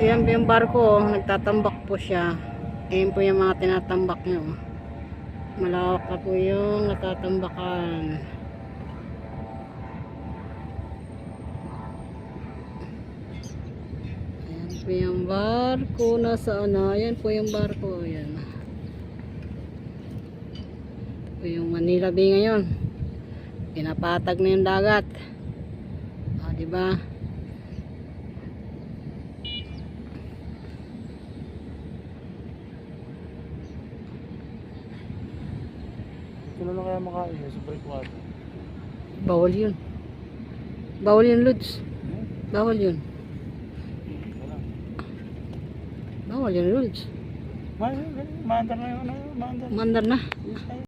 Ayan po yung barko, nagtatambak po siya. Ayan po yung mga tinatambak niyo. oh. Malawak na po yung natatambakan. Ayan po yung barko. Nasaan na? Ayan po yung barko. Ayan. Ito yung Manila Bay ngayon. Pinapatag na yung dagat. Ah, di ba? Kailan na kaya makain sa breakwater? Bawal yun. Bawal yun, Lods. Bawal yun. Bawal yun, Lods. Maandar na yun, ano, maandar. Mandar na.